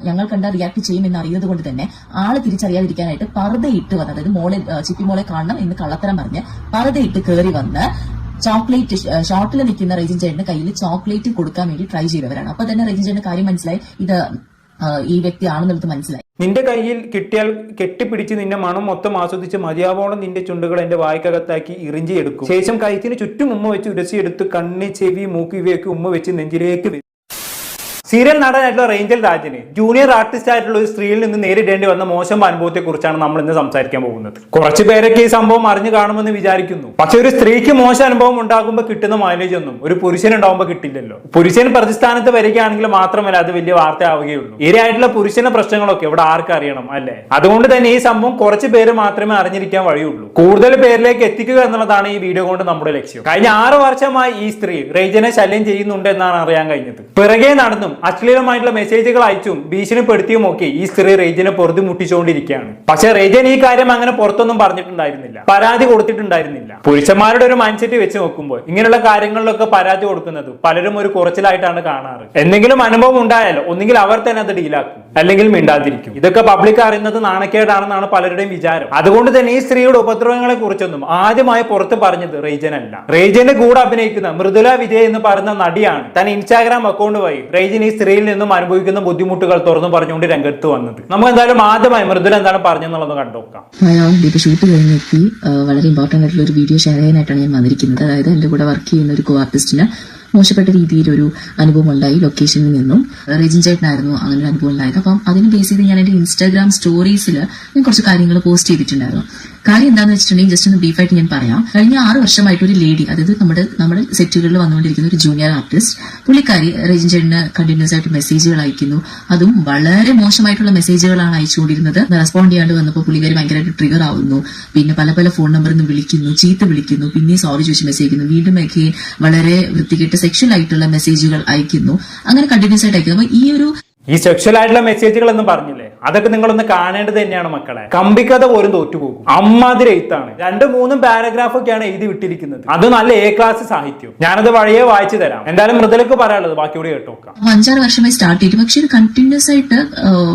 ഞങ്ങൾ കണ്ട റിയാക്ട് ചെയ്യുമെന്ന് അറിയുന്നത് കൊണ്ട് തന്നെ ആൾ തിരിച്ചറിയാതിരിക്കാനായിട്ട് പർദ്ദയിട്ട് വന്ന് അതായത് മോളെ ആ, ചിപ്പി മോളെ കാണണം എന്ന് കള്ളത്തരം പറഞ്ഞ് പർദ്ദയിട്ട് കയറി വന്ന് ചോക്ലേറ്റ് ഷോട്ടിൽ നിൽക്കുന്ന റേജിൻ ചേട്ടന്റെ കയ്യിൽ ചോക്ലേറ്റ് കൊടുക്കാൻ വേണ്ടി ട്രൈ ചെയ്തവരാണ്. അപ്പൊ തന്നെ റേജിൻ ചേട്ടന്റെ കാര്യം മനസ്സിലായി. ഇത് ഈ വ്യക്തി ആണെന്നുള്ളത് മനസ്സിലായി. നിന്റെ കയ്യിൽ കിട്ടിയാൽ കെട്ടിപ്പിടിച്ച് നിന്നെ മണം മൊത്തം ആസ്വദിച്ച് മതിയാവോളം നിന്റെ ചുണ്ടുകൾ എന്റെ വായ്ക്കകത്താക്കി ഇറിഞ്ചിയെടുക്കും. ശേഷം കയ്യത്തിന് ചുറ്റും ഉമ്മ വെച്ച് ഉരസിയെടുത്ത് കണ്ണി ചെവി മൂക്കി ഇവയൊക്കെ ഉമ്മ വെച്ച് നെഞ്ചിലേക്ക്. സീരിയൽ നടനായിട്ടുള്ള റേഞ്ചൽ രാജന് ജൂനിയർ ആർട്ടിസ്റ്റ് ആയിട്ടുള്ള ഒരു സ്ത്രീയിൽ നിന്ന് നേരിടേണ്ടി വന്ന മോശം അനുഭവത്തെ കുറിച്ചാണ് നമ്മൾ ഇന്ന് സംസാരിക്കാൻ പോകുന്നത്. കുറച്ച് പേരൊക്കെ ഈ സംഭവം അറിഞ്ഞു കാണുമെന്ന് വിചാരിക്കുന്നു. പക്ഷെ ഒരു സ്ത്രീക്ക് മോശം അനുഭവം ഉണ്ടാകുമ്പോൾ കിട്ടുന്ന മൈലേജ് ഒന്നും ഒരു പുരുഷൻ ഉണ്ടാകുമ്പോൾ കിട്ടില്ലല്ലോ. പുരുഷൻ പ്രതിസ്ഥാനത്ത് വരികയാണെങ്കിൽ മാത്രമല്ല അത് വലിയ വാർത്തയാവുകയുള്ളൂ. ഇരയായിട്ടുള്ള പുരുഷന്റെ പ്രശ്നങ്ങളൊക്കെ ഇവിടെ ആർക്കും അറിയണം അല്ലേ? അതുകൊണ്ട് തന്നെ ഈ സംഭവം കുറച്ച് പേര് മാത്രമേ അറിഞ്ഞിരിക്കാൻ വഴിയുള്ളൂ. കൂടുതൽ പേരിലേക്ക് എത്തിക്കുക എന്നുള്ളതാണ് ഈ വീഡിയോ കൊണ്ട് നമ്മുടെ ലക്ഷ്യം. കഴിഞ്ഞ ആറ് വർഷമായി ഈ സ്ത്രീ റേജനെ ശല്യം ചെയ്യുന്നുണ്ട് എന്നാണ് അറിയാൻ കഴിഞ്ഞത്. പിറകെ നടന്നും അശ്ലീലമായിട്ടുള്ള മെസ്സേജുകൾ അയച്ചും ഭീഷണിപ്പെടുത്തിയും ഒക്കെ ഈ സ്ത്രീ റേജനെ പൊറുതി മുട്ടിച്ചുകൊണ്ടിരിക്കുകയാണ് പക്ഷെ റേജൻ ഈ കാര്യം അങ്ങനെ പുറത്തൊന്നും പറഞ്ഞിട്ടുണ്ടായിരുന്നില്ല. പരാതി കൊടുത്തിട്ടുണ്ടായിരുന്നില്ല. പുരുഷന്മാരുടെ ഒരു മൈൻഡ് സെറ്റ് വെച്ച് നോക്കുമ്പോൾ ഇങ്ങനെയുള്ള കാര്യങ്ങളിലൊക്കെ പരാതി കൊടുക്കുന്നത് പലരും ഒരു കുറച്ചിലായിട്ടാണ് കാണാറ്. എന്തെങ്കിലും അനുഭവം ഉണ്ടായാലോ ഒന്നുകിൽ അവർ തന്നെ അത് ഡീലാക്കും അല്ലെങ്കിൽ മിണ്ടാതിരിക്കും. ഇതൊക്കെ പബ്ലിക് അറിയുന്നത് നാണക്കേടാണെന്നാണ് പലരുടെയും വിചാരം. അതുകൊണ്ട് തന്നെ ഈ സ്ത്രീയുടെ ഉപദ്രവങ്ങളെ കുറിച്ചൊന്നും ആദ്യമായി പുറത്ത് പറഞ്ഞത് റേജൻ അല്ല. റേജന്റെ കൂടെ അഭിനയിക്കുന്ന മൃദുല വിജയ് എന്ന് പറയുന്ന നടിയാണ്. തൻ ഇൻസ്റ്റാഗ്രാം അക്കൗണ്ട് വഴി റേജൻ ഈ സ്ത്രീയിൽ നിന്നും അനുഭവിക്കുന്ന ബുദ്ധിമുട്ടുകൾ തുറന്നു പറഞ്ഞുകൊണ്ട് രംഗത്ത് വന്നത്. നമുക്ക് എന്തായാലും ആദ്യമായി മൃദുല എന്താണ് പറഞ്ഞെന്നുള്ളത് കണ്ടുനോക്കാം ഞാൻ ഷൂട്ട് കഴിഞ്ഞെത്തി വളരെ ഇമ്പോർട്ടന്റ് ആയിട്ടുള്ള ഒരു വീഡിയോ ഷെയർ ചെയ്യാനായിട്ടാണ് ഞാൻ വന്നിരിക്കുന്നത്. അതായത് എന്റെ കൂടെ വർക്ക് ചെയ്യുന്ന ഒരു കോ ആർട്ടിസ്റ്റിന് മോശപ്പെട്ട രീതിയിൽ ഒരു അനുഭവം ഉണ്ടായി ലൊക്കേഷനിൽ നിന്നും. റെജിൻ ചേട്ടനായിരുന്നു അങ്ങനെ ഒരു അനുഭവം ഉണ്ടായത് അപ്പം അതിന് ബേസ് ചെയ്ത് ഞാൻ എന്റെ ഇൻസ്റ്റാഗ്രാം സ്റ്റോറീസിൽ ഞാൻ കുറച്ച് കാര്യങ്ങൾ പോസ്റ്റ് ചെയ്തിട്ടുണ്ടായിരുന്നു. കാര്യം എന്താണെന്ന് വെച്ചിട്ടുണ്ടെങ്കിൽ ജസ്റ്റ് ഒന്ന് ബ്രീഫായിട്ട് ഞാൻ പറയാം. കഴിഞ്ഞ ആറ് വർഷമായിട്ട് ഒരു ലേഡി അതായത് നമ്മുടെ നമ്മുടെ സെറ്റുകളിൽ വന്നുകൊണ്ടിരിക്കുന്ന ഒരു ജൂനിയർ ആർട്ടിസ്റ്റ് പുള്ളിക്കാരി റെജിൻ ചേട്ടന് കണ്ടിന്യൂസ് ആയിട്ട് മെസ്സേജുകൾ അയക്കുന്നു. അതും വളരെ മോശമായിട്ടുള്ള മെസ്സേജുകളാണ് അയച്ചുകൊണ്ടിരുന്നത്. റെസ്പോണ്ട് ചെയ്യാണ്ട് വന്നപ്പോൾ പുള്ളിക്കാരി ഭയങ്കരമായിട്ട് ട്രിഗർ ആവുന്നു. പിന്നെ പല പല ഫോൺ നമ്പറിൽ നിന്ന് വിളിക്കുന്നു ചീത്ത വിളിക്കുന്നു പിന്നെ സോറി ചോദിച്ച് മെസ്സേജ് അയക്കുന്നു. വീണ്ടും ഒക്കെ വളരെ വൃത്തികെട്ട സെക്ഷൽ ആയിട്ടുള്ള മെസ്സേജുകൾ അയക്കുന്നു. അങ്ങനെ കണ്ടിന്യൂസ് ആയിട്ട് അയക്കുന്നു. അപ്പൊ ഈ ഒരു ഈ സെക്ഷൽ ആയിട്ടുള്ള മെസ്സേജുകൾ എന്ന് പറഞ്ഞില്ലേ? അതൊക്കെ നിങ്ങളൊന്ന് കാണേണ്ടത് തന്നെയാണ് മക്കളെ. കമ്പിക്കഥ പോലും തോറ്റുപോകും. അമ്മാതിരി എഴുത്താണ്. രണ്ടും മൂന്നും പാരഗ്രാഫ് ഒക്കെയാണ് എഴുതി വിട്ടിരിക്കുന്നത്. അത് നല്ല എ ക്ലാസ് സാഹിത്യം. ഞാനത് വഴിയെ വായിച്ചു തരാം. എന്തായാലും മൃദലക്ക് പറയാനുള്ളത് ബാക്കിയോട് കേട്ടോക്കാം അഞ്ചാറ് വർഷമായി സ്റ്റാർട്ട് ചെയ്തു പക്ഷെ ഇത് കണ്ടിന്യൂസ് ആയിട്ട്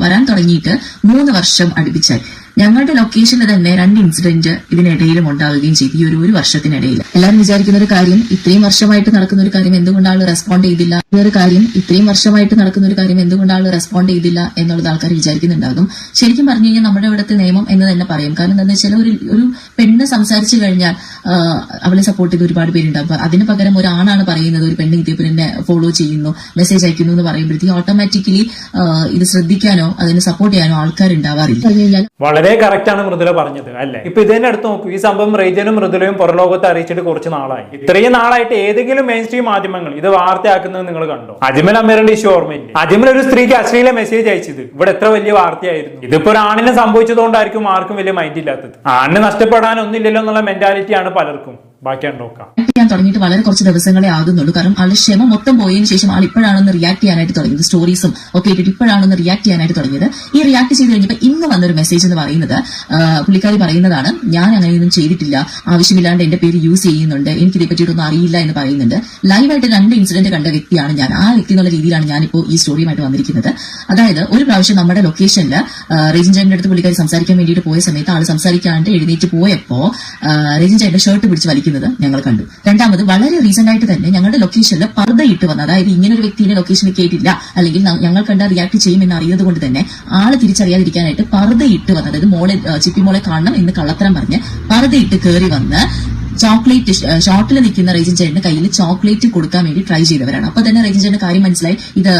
വരാൻ തുടങ്ങിയിട്ട് മൂന്ന് വർഷം അടുപ്പിച്ചായി. ഞങ്ങളുടെ ലൊക്കേഷനിൽ തന്നെ രണ്ട് ഇൻസിഡന്റ് ഇതിനിടയിലും ഉണ്ടാവുകയും ചെയ്തു. ഈ ഒരു ഒരു വർഷത്തിനിടയിൽ. എല്ലാവരും വിചാരിക്കുന്ന ഒരു കാര്യം ഇത്രയും വർഷമായിട്ട് നടക്കുന്ന ഒരു കാര്യം എന്തുകൊണ്ടാണ് റെസ്പോണ്ട് ചെയ്തില്ല? ഒരു കാര്യം ഇത്രയും വർഷമായിട്ട് നടക്കുന്ന ഒരു കാര്യം എന്തുകൊണ്ടാണ് റെസ്പോണ്ട് ചെയ്തില്ല എന്നുള്ളത് ആൾക്കാർ വിചാരിക്കുന്നുണ്ടാകും. ശരിക്കും പറഞ്ഞു കഴിഞ്ഞാൽ നമ്മുടെ ഇവിടുത്തെ നിയമം എന്ന് തന്നെ പറയും. കാരണം എന്താണെന്ന് വെച്ചാൽ ഒരു ഒരു പെണ്ണ് സംസാരിച്ചു കഴിഞ്ഞാൽ അവളെ സപ്പോർട്ട് ചെയ്ത് ഒരുപാട് പേരുണ്ട്. അപ്പൊ അതിന് പകരം ഒരു ആണാണ് പറയുന്നത് ഒരു പെണ്ണ് ഇതേപോലെ ഫോളോ ചെയ്യുന്നു മെസ്സേജ് അയക്കുന്നു എന്ന് പറയുമ്പോഴത്തേക്ക് ഓട്ടോമാറ്റിക്കലി ഇത് ശ്രദ്ധിക്കാനോ അതിനെ സപ്പോർട്ട് ചെയ്യാനോ ആൾക്കാരുണ്ടാവാറില്ല. വളരെ കറക്റ്റ് ആണ് മൃദുല പറഞ്ഞത് അല്ലെ? ഇപ്പൊ ഇതിനെ അടുത്ത് നോക്കൂ ഈ സംഭവം റേജനും മൃദുലയും പുറലോകത്ത് അറിയിച്ചിട്ട് കുറച്ച് നാളായി. ഇത്രയും നാളായിട്ട് ഏതെങ്കിലും മെയിൻ സ്ട്രീം മാധ്യമങ്ങൾ ഇത് വാർത്തയാക്കുന്നത് നിങ്ങൾ കണ്ടോ? അജ്മൽ അമീറിന്റെ ഇഷ്യൂ ഓർമ്മയില്ല? അജ്മൽ ഒരു സ്ത്രീക്ക് അശ്ലീല മെസ്സേജ് അയച്ചത്. ഇവിടെ എത്ര വലിയ വാർത്തയായിരുന്നു. ഇതിപ്പോ ഒരു ആണിനെ സംഭവിച്ചതുകൊണ്ടായിരിക്കും ആർക്കും വലിയ മൈൻഡ് ഇല്ലാത്തത്. ആണിനെ നഷ്ടപ്പെടാൻ ഒന്നുമില്ലല്ലോ എന്നുള്ള മെന്റാലിറ്റിയാണ് പലർക്കും. ബാക്കിയാണ് നോക്കാം. ചെയ്യാൻ തുടങ്ങിയിട്ട് വളരെ കുറച്ച് ദിവസങ്ങളെ ആകുന്നുള്ളൂ. കാരണം ആളുടെ ക്ഷമ മൊത്തം പോയതിനു ശേഷം ആൾ ഇപ്പോഴാണെന്ന് റിയാക്ട് ചെയ്യാനായിട്ട് തുടങ്ങിയത്. സ്റ്റോറീസും ഒക്കെ ഇട്ടിട്ട് ഇപ്പോഴാണെന്ന് റിയാക്ട് ചെയ്യാനായിട്ട് തുടങ്ങിയത്. ഈ റിയാക്ട് ചെയ്ത് കഴിഞ്ഞപ്പോൾ ഇന്ന് വന്നൊരു മെസ്സേജ് എന്ന് പറയുന്നത് പുള്ളിക്കാരി പറയുന്നതാണ് ഞാൻ അങ്ങനെയൊന്നും ചെയ്തിട്ടില്ല. ആവശ്യമില്ലാണ്ട് എന്റെ പേര് യൂസ് ചെയ്യുന്നുണ്ട്. എനിക്ക് ഇതേ പറ്റിയിട്ടൊന്നും അറിയില്ല എന്ന് പറയുന്നുണ്ട്. ലൈവായിട്ട് രണ്ട് ഇൻസിഡന്റ് കണ്ട വ്യക്തിയാണ് ഞാൻ. ആ വ്യക്തി എന്നുള്ള രീതിയിലാണ് ഞാനിപ്പോൾ ഈ സ്റ്റോറിയുമായിട്ട് വന്നിരിക്കുന്നത്. അതായത് ഒരു പ്രാവശ്യം നമ്മുടെ ലൊക്കേഷനിൽ റേജിൻ ചേട്ടന്റെ അടുത്ത് പുള്ളിക്കാരി സംസാരിക്കാൻ വേണ്ടിയിട്ട് പോയ സമയത്ത് ആൾ സംസാരിക്കാണ്ട് എഴുന്നേറ്റ് പോയപ്പോ റേജിൻ ചേട്ടന്റെ ഷർട്ട് പിടിച്ച് വലിക്കുന്നത് ഞങ്ങൾ കണ്ടു. രണ്ടാമത് വളരെ റീസെന്റ് ആയിട്ട് തന്നെ ഞങ്ങളുടെ ലൊക്കേഷനിൽ പർദ്ദയിട്ട് വന്ന. അതായത് ഇങ്ങനെ ഒരു വ്യക്തിയുടെ ലൊക്കേഷനിൽ കേട്ടില്ല. അല്ലെങ്കിൽ ഞങ്ങൾ കണ്ട റിയാക്ട് ചെയ്യുമെന്ന് അറിയുന്നത് കൊണ്ട് തന്നെ ആൾ തിരിച്ചറിയാതിരിക്കാനായിട്ട് പർദ്ദയിട്ട് വന്ന്. അതായത് മോളെ ചിപ്പി മോളെ കാണണം എന്ന് കള്ളത്തരം പറഞ്ഞ് പർദ്ദയിട്ട് കയറി വന്ന് ചോക്ലേറ്റ് ഷോട്ടിൽ നിൽക്കുന്ന റേജൻ ചേട്ടന്റെ കയ്യിൽ ചോക്ലേറ്റ് കൊടുക്കാൻ വേണ്ടി ട്രൈ ചെയ്തവരാണ്. അപ്പൊ തന്നെ റേജൻ ചേട്ടന്റെ കാര്യം മനസ്സിലായി. ഇത്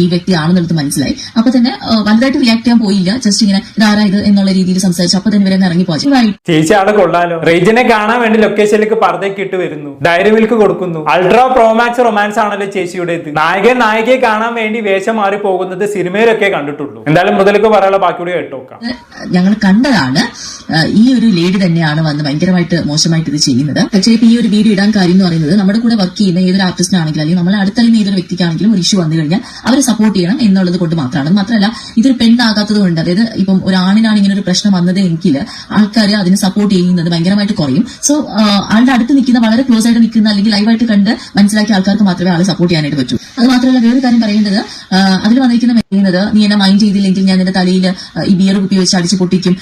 ഈ വ്യക്തി ആണെന്നുള്ളത് മനസ്സിലായി. അപ്പൊ തന്നെ വലുതായിട്ട് റിയാക്ട് ചെയ്യാൻ പോയില്ല. ജസ്റ്റ് ഇങ്ങനെ ഇതാരാ ഇത് എന്നുള്ള രീതിയിൽ സംസാരിച്ചു. അപ്പൊ തന്നെ ഇവരെ ഇറങ്ങി പോയി ചേച്ചി ആൾ കൊള്ളാലോ. റേജിനെ കാണാൻ വേണ്ടി ലൊക്കേഷനിലേക്ക് പർദ്ദയ്ക്ക് ഇട്ട് വരുന്നു. ഡയറി മിൽക്ക് കൊടുക്കുന്നു. അൾട്രാ പ്രോമാക്സ് റൊമാൻസ് ആണല്ലോ ചേച്ചിയുടേത് നായകൻ നായികയെ കാണാൻ വേണ്ടി വേഷം മാറി പോകുന്നത് സിനിമയിലൊക്കെ കണ്ടിട്ടുള്ളൂ. എന്തായാലും മുതലേക്ക് പറയാനുള്ള ബാക്കിയോട് കേട്ടോക്കാം. ഞങ്ങൾ കണ്ടതാണ്. ഈ ഒരു ലേഡി തന്നെയാണ് വന്ന് ഭയങ്കരമായിട്ട് മോശമായിട്ട് ഇത് ചെയ്യുന്നത്. ആക്ച്വലി ഇപ്പൊ ഈ ഒരു വീഡിയോ ഇടാൻ കാര്യം എന്ന് പറയുന്നത് നമ്മുടെ കൂടെ വർക്ക് ചെയ്യുന്ന ഏതൊരു ആർട്ടിസ്റ്റ് ആണെങ്കിലും അല്ലെങ്കിൽ നമ്മൾ അടുത്തറിയുന്ന ഏതൊരു വ്യക്തിക്കാണെങ്കിലും ഒരു ഇഷ്യൂ വന്നു കഴിഞ്ഞാൽ അവരെ സപ്പോർട്ട് ചെയ്യണം എന്നുള്ളത് കൊണ്ട് മാത്രമാണ്. മാത്രമല്ല ഇതൊരു പെണ്ണാകാത്തത് കൊണ്ട് അതായത് ഇപ്പം ഒരു ആണിനാണ് ഇങ്ങനെ ഒരു പ്രശ്നം വന്നത് എങ്കിൽ ആൾക്കാർ അതിനെ സപ്പോർട്ട് ചെയ്യുന്നത് ഭയങ്കരമായിട്ട് കുറയും. സോ ആളുടെ അടുത്ത് നിൽക്കുന്ന വളരെ ക്ലോസ് ആയിട്ട് നിൽക്കുന്ന അല്ലെങ്കിൽ ലൈവായിട്ട് കണ്ട് മനസ്സിലാക്കിയ ആൾക്കാർക്ക് മാത്രമേ ആളെ സപ്പോർട്ട് ചെയ്യാനായിട്ട് പറ്റൂ. അത് മാത്രമല്ല വേറൊരു കാര്യം പറയേണ്ടത് അതിൽ വന്നിരിക്കുന്ന പറയുന്നത് നീ എന്നെ മൈൻഡ് ചെയ്തില്ലെങ്കിൽ ഞാൻ എന്റെ തലയിൽ ഈ ബിയർ കുപ്പി വെച്ച് അടിച്ചു പൊട്ടിക്കും.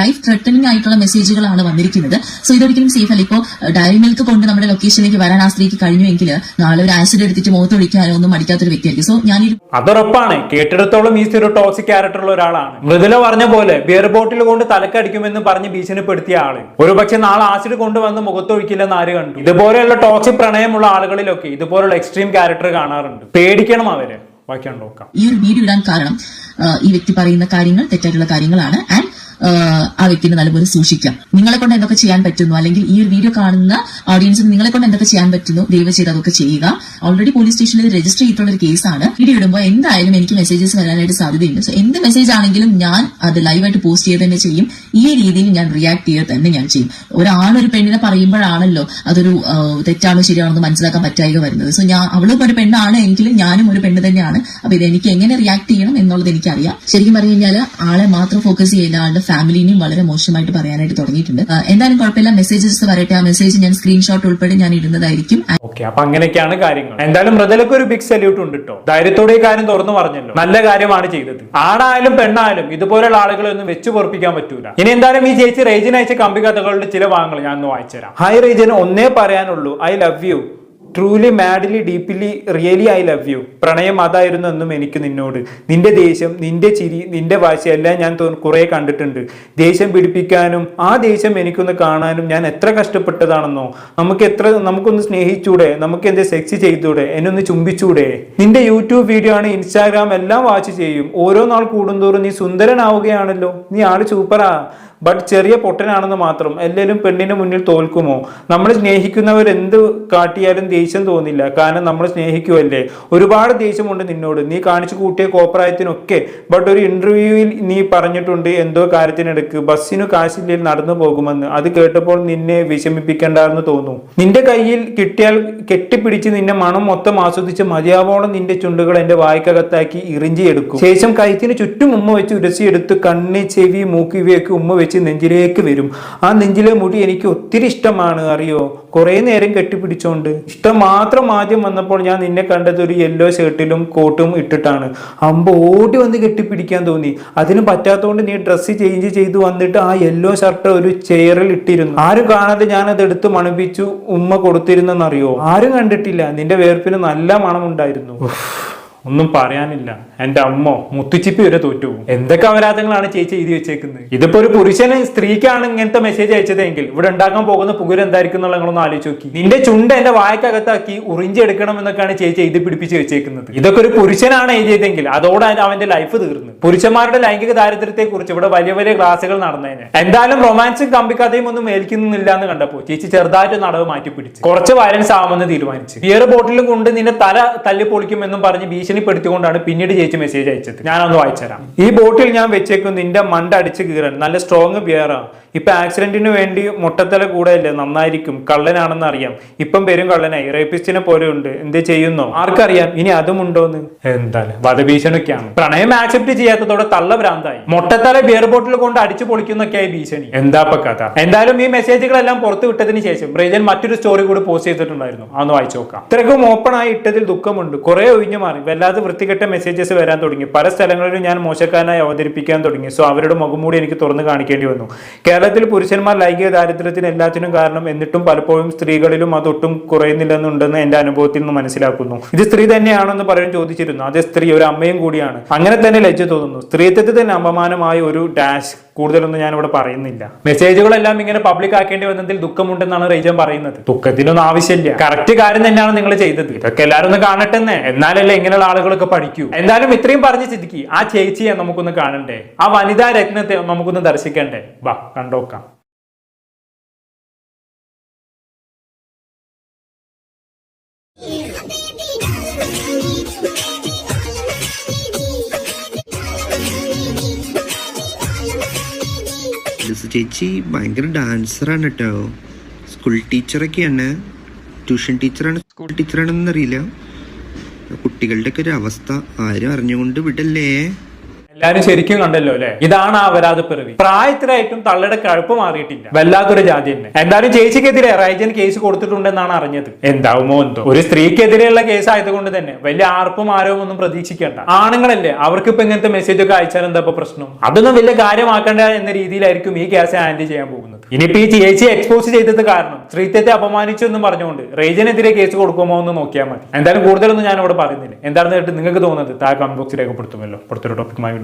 ലൈഫ് ത്രെട്ടനിങ് ആയിട്ടുള്ള മെസ്സേജുകളാണ് വന്നിരിക്കുന്നത്. സോ ഇതൊരിക്കലും സേഫ് അല്ല ഇപ്പോൾ ഡയറി മിൽക്ക് കൊണ്ട് നമ്മുടെ ലൊക്കേഷനിലേക്ക് വരാൻ ആ സ്ത്രീക്ക് കഴിഞ്ഞുവെങ്കിൽ നാളെ ഒരു ആസിഡ് എടുത്തിട്ട് മുഖത്തൊഴിക്കാനോ ഒന്നും മടിക്കാത്തൊരു വ്യക്തിയായിരിക്കും. സോ ഞാൻ അതൊറപ്പാണ് അതുറപ്പാണ്. കേട്ടിടത്തോളം ഈ ഒരു ടോക്സിക് ക്യാരക്ടറുള്ള ഒരാളാണ്. മൃദുല പറഞ്ഞ പോലെ ബിയർ ബോട്ടിൽ കൊണ്ട് തലക്കടിക്കുമെന്ന് പറഞ്ഞ് ഭീഷണിപ്പെടുത്തിയ ആൾ. ഒരുപക്ഷെ നാളെ ആസിഡ് കൊണ്ടുവന്ന് മുഖത്തൊഴിക്കില്ലെന്ന് ആര് കണ്ടു? ഇതുപോലെയുള്ള ടോക്സിക് പ്രണയമുള്ള ആളുകളിലൊക്കെ ഇതുപോലുള്ള എക്സ്ട്രീം ക്യാരക്ടർ കാണാറുണ്ട്. പേടിക്കണം അവരെ. ബാക്കിയാണ് നോക്കാം. ഈ ഒരു വീഡിയോ ഇടാൻ കാരണം ഈ വ്യക്തി പറയുന്ന കാര്യങ്ങൾ തെറ്റായിട്ടുള്ള കാര്യങ്ങളാണ്. ആൻഡ് ആ വ്യക്തിനെ നല്ലപോലെ സൂക്ഷിക്കാം നിങ്ങളെ കൊണ്ട് എന്തൊക്കെ ചെയ്യാൻ പറ്റുന്നു? അല്ലെങ്കിൽ ഈ ഒരു വീഡിയോ കാണുന്ന ഓഡിയൻസിന് നിങ്ങളെ കൊണ്ട് എന്തൊക്കെ ചെയ്യാൻ പറ്റുന്നു? ദയവ് ചെയ്ത് അതൊക്കെ ചെയ്യുക. ഓൾറെഡി പോലീസ് സ്റ്റേഷനിൽ രജിസ്റ്റർ ചെയ്തിട്ടുള്ള ഒരു കേസാണ് വീഡിയോ ഇടുമ്പോൾ എന്തായാലും എനിക്ക് മെസ്സേജസ് വരാനായിട്ട് സാധ്യതയുണ്ട്. സോ എന്ത് മെസ്സേജ് ആണെങ്കിലും ഞാൻ അത് ലൈവായിട്ട് പോസ്റ്റ് ചെയ്ത് തന്നെ ചെയ്യും. ഈ രീതിയിൽ ഞാൻ റിയാക്ട് ചെയ്ത് തന്നെ ഞാൻ ചെയ്യും. ഒരാളൊരു പെണ്ണിനെ പറയുമ്പോഴാണല്ലോ അതൊരു തെറ്റാണോ ശരിയാണോ എന്ന് മനസ്സിലാക്കാൻ പറ്റായിക വരുന്നത്. സോ ഞാൻ അവളും ഒരു പെണ്ണാണ് എങ്കിലും ഞാനും ഒരു പെണ്ണ് തന്നെയാണ്. അപ്പൊ ഇത് എനിക്ക് എങ്ങനെ റിയാക്ട് ചെയ്യണം എന്നുള്ളത് എനിക്കറിയാം. ശരിക്കും പറഞ്ഞു കഴിഞ്ഞാൽ ആളെ മാത്രം ഫോക്കസ് ചെയ്യില്ല ആളുടെ ഫാമിലിനെയും വളരെ മോശമായിട്ട് പറയാനായിട്ട് തുടങ്ങിയിട്ടുണ്ട്. എന്തായാലും കുഴപ്പമില്ല. മെസ്സേജസ് വരട്ടെ. ആ മെസ്സേജ് ഞാൻ സ്ക്രീൻഷോട്ട് ഉൾപ്പെടെ ഞാൻ ഇടുന്നതായിരിക്കും. അപ്പൊ അങ്ങനെയൊക്കെയാണ് കാര്യങ്ങൾ. എന്തായാലും മൃദലക്ക് ഒരു ബിഗ് സല്യൂട്ട് ഉണ്ട് കേട്ടോ ധൈര്യത്തോടെ കാര്യം തുറന്നു പറഞ്ഞല്ലോ. നല്ല കാര്യമാണ് ചെയ്തത്. ആണായാലും പെണ്ണായാലും ഇതുപോലുള്ള ആളുകളെ ഒന്നും വെച്ച് പൊറപ്പിക്കാൻ പറ്റൂല. ഇനി എന്തായാലും ഈ ചേച്ചി റേജിന് അയച്ച കമ്പി കഥകളുടെ ചില ഭാഗങ്ങൾ ഞാൻ ഒന്ന് വായിച്ചു വായിച്ചുതരാം. ഹൈ റേജിന് ഒന്നേ പറയാനുള്ളൂ. I love you truly madly deeply really I love you പ്രണയം അതായിരുന്നു എന്നും എനിക്ക് നിന്നോട്. നിന്റെ ദേഷ്യം നിന്റെ ചിരി നിന്റെ വാശി എല്ലാം ഞാൻ കുറേ കണ്ടിട്ടുണ്ട്. ദേഷ്യം പിടിപ്പിക്കാനും ആ ദേഷ്യം എനിക്കൊന്ന് കാണാനും ഞാൻ എത്ര കഷ്ടപ്പെട്ടതാണെന്നോ? നമുക്ക് എത്ര നമുക്കൊന്ന് സ്നേഹിച്ചൂടെ? നമുക്ക് എന്റെ സെക്സ് ചെയ്തൂടെ? എന്നൊന്ന് ചുംബിച്ചൂടെ? നിന്റെ യൂട്യൂബ് വീഡിയോ ആണ് ഇൻസ്റ്റാഗ്രാം എല്ലാം വാച്ച് ചെയ്യും. ഓരോ നാൾ കൂടുന്തോറും നീ സുന്ദരനാവുകയാണല്ലോ. നീ ആൾ സൂപ്പറാ ബട്ട് ചെറിയ പൊട്ടനാണെന്ന് മാത്രം. എല്ലാവരും പെണ്ണിന്റെ മുന്നിൽ തോൽക്കുമോ? നമ്മൾ സ്നേഹിക്കുന്നവർ എന്ത് കാട്ടിയാലും ദേഷ്യം തോന്നില്ല. കാരണം നമ്മൾ സ്നേഹിക്കുമല്ലേ ഒരുപാട് ദേഷ്യമുണ്ട് നിന്നോട്. നീ കാണിച്ചു കൂട്ടിയ കോപ്രായത്തിനൊക്കെ ബട്ട് ഒരു ഇന്റർവ്യൂവിൽ നീ പറഞ്ഞിട്ടുണ്ട് എന്തോ കാര്യത്തിനെടുക്ക്. ബസ്സിനു കാശില്ലിൽ നടന്നു പോകുമെന്ന്. അത് കേട്ടപ്പോൾ നിന്നെ വിഷമിപ്പിക്കേണ്ടെന്ന് തോന്നുന്നു നിന്റെ കയ്യിൽ കിട്ടിയാൽ കെട്ടിപ്പിടിച്ച് നിന്നെ മണം മൊത്തം ആസ്വദിച്ച് മതിയാവോളം നിന്റെ ചുണ്ടുകൾ എന്റെ വായ്ക്കകത്താക്കി ഇറിഞ്ചിയെടുക്കും. ശേഷം കയ്യത്തിന് ചുറ്റും ഉമ്മ വെച്ച് ഉരസിയെടുത്ത് കണ്ണ് ചെവി മൂക്ക് ഇവയൊക്കെ ഉമ്മ വെച്ച് നെഞ്ചിലേക്ക് വരും. ആ നെഞ്ചിലെ മുടി എനിക്ക് ഒത്തിരി ഇഷ്ടമാണ്. അറിയോ? കുറെ നേരം കെട്ടിപ്പിടിച്ചോണ്ട്. ഇഷ്ടം മാത്രം ആദ്യം വന്നപ്പോൾ ഞാൻ നിന്നെ കണ്ടത് ഒരു യെല്ലോ ഷർട്ടിലും കോട്ടും ഇട്ടിട്ടാണ്. അമ്പ ഓടി വന്ന് കെട്ടിപ്പിടിക്കാൻ തോന്നി. അതിന് പറ്റാത്തതുകൊണ്ട് നീ ഡ്രസ്സ് ചേഞ്ച് ചെയ്തു വന്നിട്ട് ആ യെല്ലോ ഷർട്ട് ഒരു ചെയറിൽ ഇട്ടിരുന്നു. ആരും കാണാതെ ഞാൻ അത് എടുത്ത് മണപ്പിച്ചു ഉമ്മ കൊടുത്തിരുന്നെന്നറിയോ? ആരും കണ്ടിട്ടില്ല. നിന്റെ വേർപ്പിന് നല്ല മണമുണ്ടായിരുന്നു. ഒന്നും പറയാനില്ല. എന്റെ അമ്മ മുത്തുച്ചിപ്പി വരെ തോറ്റു. എന്തൊക്കെ അപരാധങ്ങളാണ് ചേച്ചി എഴുതി വെച്ചേക്കുന്നത്? ഇതിപ്പോ ഒരു പുരുഷന് സ്ത്രീക്കാണ് ഇങ്ങനത്തെ മെസ്സേജ് അയച്ചതെങ്കിൽ ഇവിടെ ഉണ്ടാക്കാൻ പോകുന്ന പുകര് എന്തായിരിക്കും എന്നുള്ള നിങ്ങളൊന്ന് ആലോചിച്ച് നോക്കി. നിന്റെ ചുണ്ട് എന്റെ വായക്കകത്താക്കി ഉറിഞ്ചി എടുക്കണം എന്നൊക്കെയാണ് ചേച്ചി എഴുതി പിടിപ്പിച്ച് വെച്ചേക്കുന്നത്. ഇതൊക്കെ ഒരു പുരുഷനാണ് എഴുതിയതെങ്കിൽ അതോടെ അവന്റെ ലൈഫ് തീർന്നു. പുരുഷന്മാരുടെ ലൈംഗിക ദാരിദ്ര്യത്തെ കുറിച്ച് ഇവിടെ വലിയ വലിയ ക്ലാസ്സുകൾ നടന്നതിന് എന്തായാലും റൊമാൻസും കമ്പിക്കഥയും ഒന്നും ഏൽക്കുന്നില്ല എന്ന് കണ്ടപ്പോ ചേച്ചി ചെറുതായിട്ട് നടവ് മാറ്റി പിടിച്ചു കുറച്ച് വയലൻസ് ആവുമെന്ന് തീരുമാനിച്ചു. ബിയർ ബോട്ടിലും കൊണ്ട് നിന്റെ തല തല്ലി പൊളിക്കുമെന്നും പറഞ്ഞ് ഭീഷണിപ്പെടുത്തിക്കൊണ്ടാണ് പിന്നീട് ചേച്ചി മെസ്സേജ് അയച്ചത്. ഞാനൊന്ന് വായിച്ചുതരാം. ഈ ബോട്ടിൽ ഞാൻ വെച്ചേക്കും നിന്റെ മണ്ട അടിച്ച് കീറാൻ. നല്ല സ്ട്രോങ് ബിയറാ ഇപ്പൊ ആക്സിഡന്റിന് വേണ്ടി മുട്ടത്തല കൂടെയല്ലേ? നന്നായിരിക്കും. കള്ളനാണെന്ന് അറിയാം. ഇപ്പം പേരും കള്ളനായി. റേപ്പിസ്റ്റിനെ പോലെ ഉണ്ട്. എന്ത് ചെയ്യുന്നോ? ആർക്കറിയാം. ഇനി അതും ഉണ്ടോന്ന്. എന്തായാലും വധഭീഷണിയൊക്കെയാണ് പ്രണയം ആക്സെപ്റ്റ് ചെയ്യാത്തതോടെ തള്ള ഭ്രാന്തായി മുട്ടത്തല ബിയർ ബോട്ടിൽ കൊണ്ട് അടിച്ചു പൊളിക്കുന്നൊക്കെയായി ഭീഷണി. എന്താ കഥ? എന്തായാലും ഈ മെസ്സേജുകളെല്ലാം പുറത്തു വിട്ടതിന് ശേഷം ബ്രേജൻ മറ്റൊരു സ്റ്റോറി കൂടി പോസ്റ്റ് ചെയ്തിട്ടുണ്ടായിരുന്നു. അന്ന് വായിച്ചു നോക്കാം. ഇത്രക്കും ഓപ്പൺ ആയി ഇട്ടതിൽ ദുഃഖമുണ്ട്. കുറെ ഒഴിഞ്ഞു മാറി. വല്ലാതെ വൃത്തികെട്ട മെസ്സേജസ് വരാൻ തുടങ്ങി. പല സ്ഥലങ്ങളിലും ഞാൻ മോശക്കാരനായി അവതരിപ്പിക്കാൻ തുടങ്ങി. സോ അവരുടെ മുഖംമൂടി എനിക്ക് തുറന്നു കാണിക്കേണ്ടി വന്നു. കേരളത്തിൽ പുരുഷന്മാർ ലൈംഗിക ദാരിദ്ര്യത്തിന് എല്ലാത്തിനും കാരണം എന്നിട്ടും പലപ്പോഴും സ്ത്രീകളിലും അതൊട്ടും കുറയുന്നില്ലെന്നുണ്ടെന്ന് എന്റെ അനുഭവത്തിൽ നിന്ന് മനസ്സിലാക്കുന്നു. ഇത് സ്ത്രീ തന്നെയാണെന്ന് പറയാൻ ചോദിച്ചിരുന്നു. അത് സ്ത്രീ ഒരു അമ്മയും കൂടിയാണ്. അങ്ങനെ തന്നെ ലജ്ജ തോന്നുന്നു. സ്ത്രീത്വത്തിൽ തന്നെ അപമാനമായ ഒരു ഡാഷ് കൂടുതലൊന്നും ഞാൻ ഇവിടെ പറയുന്നില്ല. മെസ്സേജുകളെല്ലാം ഇങ്ങനെ പബ്ലിക് ആക്കേണ്ടി വന്നതിൽ ദുഃഖമുണ്ടെന്നാണ് റീജൻ പറയുന്നത്. ദുഃഖത്തിനൊന്നും ആവശ്യമില്ല. കറക്റ്റ് കാര്യം തന്നെയാണ് നിങ്ങൾ ചെയ്തത്. ഇതൊക്കെ എല്ലാവരും ഒന്ന് കാണട്ടെന്നേ. എന്നാലല്ലേ ഇങ്ങനെയുള്ള ആളുകളൊക്കെ പഠിക്കൂ. എന്തായാലും ഇത്രയും പറഞ്ഞ് ചിന്തിക്കി. ആ ചേച്ചിയെ നമുക്കൊന്ന് കാണണ്ടേ? ആ വനിതാ രത്നത്തെ നമുക്കൊന്ന് ദർശിക്കണ്ടേ? വാ കണ്ടോക്കാം ചേച്ചി ഭയങ്കര ഡാൻസറാണ് കേട്ടോ സ്കൂൾ ടീച്ചറൊക്കെയാണ് ട്യൂഷൻ ടീച്ചറാണ് സ്കൂൾ ടീച്ചറാണെന്നറിയില്ല കുട്ടികളുടെയൊക്കെ ഒരു അവസ്ഥ. ആരും അറിഞ്ഞുകൊണ്ട് വിടല്ലേ? എല്ലാരും ശരിക്കും കണ്ടല്ലോ അല്ലെ? ഇതാണ് ആ വരാതെ പിറവി പ്രായത്തിലായിട്ടും തള്ളയുടെ കഴുപ്പ് മാറിയിട്ടില്ല. വല്ലാത്തൊരു ജാതി തന്നെ. എന്തായാലും ചേച്ചിക്കെതിരെ റൈജൻ കേസ് കൊടുത്തിട്ടുണ്ടെന്നാണ് അറിഞ്ഞത്. എന്താവുമോ എന്തോ. ഒരു സ്ത്രീക്കെതിരെയുള്ള കേസ് ആയതുകൊണ്ട് തന്നെ വലിയ ആർപ്പും ആരവും ഒന്നും പ്രതീക്ഷിക്കേണ്ട. ആണുങ്ങളല്ലേ അവർക്ക് ഇപ്പൊ ഇങ്ങനത്തെ മെസ്സേജ് ഒക്കെ അയച്ചാൽ എന്താ ഇപ്പൊ പ്രശ്നം? അതൊന്നും വലിയ കാര്യമാക്കേണ്ട എന്ന രീതിയിലായിരിക്കും ഈ കേസ് ഹാൻഡിൽ ചെയ്യാൻ പോകുന്നത്. ഇനിയിപ്പോ ഈ ചേച്ചി എക്സ്പോസ് ചെയ്തത് കാരണം സ്ത്രീത്വത്തെ അപമാനിച്ചു എന്ന് പറഞ്ഞുകൊണ്ട് റൈജനെതിരെ കേസ് കൊടുക്കുമോ എന്ന് നോക്കിയാൽ മതി. എന്തായാലും കൂടുതലൊന്നും ഞാൻ ഇവിടെ പറയുന്നില്ല. എന്താണെന്ന് കേട്ട് നിങ്ങൾക്ക് തോന്നുന്നത് താഴെ കമന്റ് ബോക്സിൽ രേഖപ്പെടുത്തുമല്ലോ. പുറത്തൊരു ടോപ്പിക്കുമായി